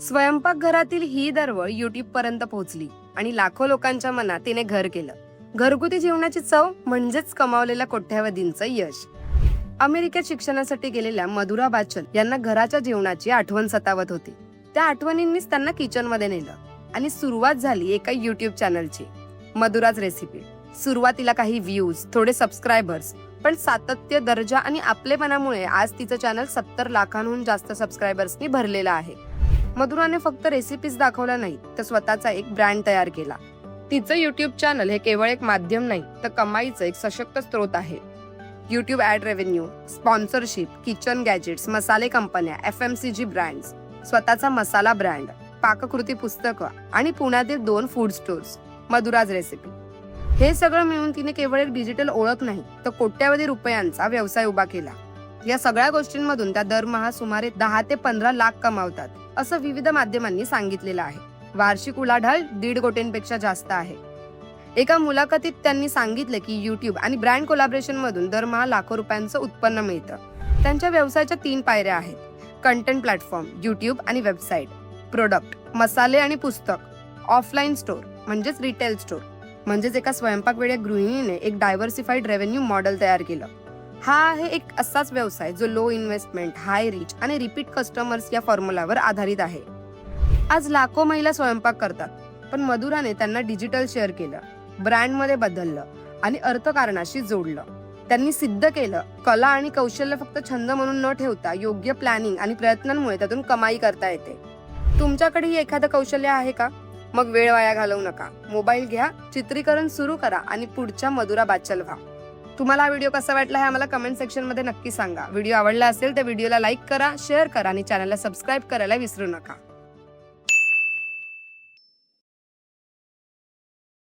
स्वयंपाकघरातील ही दरवळ युट्यूब पर्यंत पोहोचली आणि लाखो लोकांच्या मनात तिने घर केलं. घरगुती जीवनाची चव म्हणजेच कमावलेल्या कोट्यावधींचं यश. अमेरिकेत शिक्षणासाठी गेलेल्या मधुरा बाचल यांना घराच्या जीवनाची आठवण सतावत होती. त्या आठवणींनीच त्यांना किचनमध्ये नेलं आणि सुरुवात झाली एका युट्यूब चॅनलची. मधुराज रेसिपी सुरुवातीला काही व्ह्यूज थोडे सबस्क्रायबर्स पण सातत्य दर्जा आणि आपलेपणामुळे आज तिचं चॅनल सत्तर लाखांहून जास्त सबस्क्रायबर्सनी भरलेलं आहे. मधुराने फक्त रेसिपीज दाखवल्या नाही तर स्वतःचा एक ब्रँड तयार केला. तिचं युट्यूब चॅनल हे केवळ एक माध्यम नाही तर कमाईचं एक सशक्त स्रोत आहे. YouTube ad revenue sponsorship kitchen gadgets मसाले कंपन्या F M C G brands स्वतःचा मसाला ब्रँड पाककृती पुस्तकं आणि पुण्यातील दोन फूड स्टोर्स मधुराज रेसिपी हे सगळं मिळून तिने केवळ एक डिजिटल ओळख नाही तर कोट्यावधी रुपयांचा व्यवसाय उभा केला. या सगळ्या गोष्टींमधून त्या दरमहा सुमारे दहा ते पंधरा लाख कमावतात असं विविध माध्यमांनी सांगितलेलं आहे. वार्षिक उलाढाल दीड कोटींपेक्षा जास्त आहे. एका मुलाखतीत त्यांनी सांगितलं की युट्यूब आणि ब्रँड कोलॅबरेशन मधून दरमहा लाखो रुपयांचं उत्पन्न मिळतं. त्यांच्या व्यवसायाच्या तीन पायऱ्या आहेत. कंटेंट प्लॅटफॉर्म युट्यूब आणि वेबसाईट. प्रोडक्ट मसाले आणि पुस्तक. ऑफलाईन स्टोर म्हणजेच रिटेल स्टोर. म्हणजेच एका स्वयंपाकवेड्या गृहिणीने एक डायव्हर्सिफाईड रेव्हेन्यू मॉडेल तयार केलं. हा आहे एक असाच व्यवसाय जो लो इन्व्हेस्टमेंट हाय रिच आणि रिपीट कस्टमर्स या फॉर्म्युलावर आधारित आहे. आज लाखो महिला स्वयंपाक करतात पण मधुराने त्यांना डिजिटल शेअर केलं ब्रँडमध्ये बदललं आणि अर्थकारणाशी जोडलं. त्यांनी सिद्ध केलं कला आणि कौशल्य फक्त छंद म्हणून न ठेवता योग्य प्लॅनिंग आणि प्रयत्नांमुळे त्यातून कमाई करता येते. तुमच्याकडेही एखादं कौशल्य आहे का? मग वेळ वाया घालवू नका. मोबाईल घ्या चित्रीकरण सुरू करा आणि पुढच्या मधुरा बाचल व्हा. तुम्हाला हा व्हिडिओ कसा वाटला हे आम्हाला कमेंट सेक्शनमध्ये नक्की सांगा. व्हिडिओ आवडला असेल तर व्हिडिओला लाईक करा शेअर करा आणि चॅनलला सबस्क्राईब करायला विसरू नका.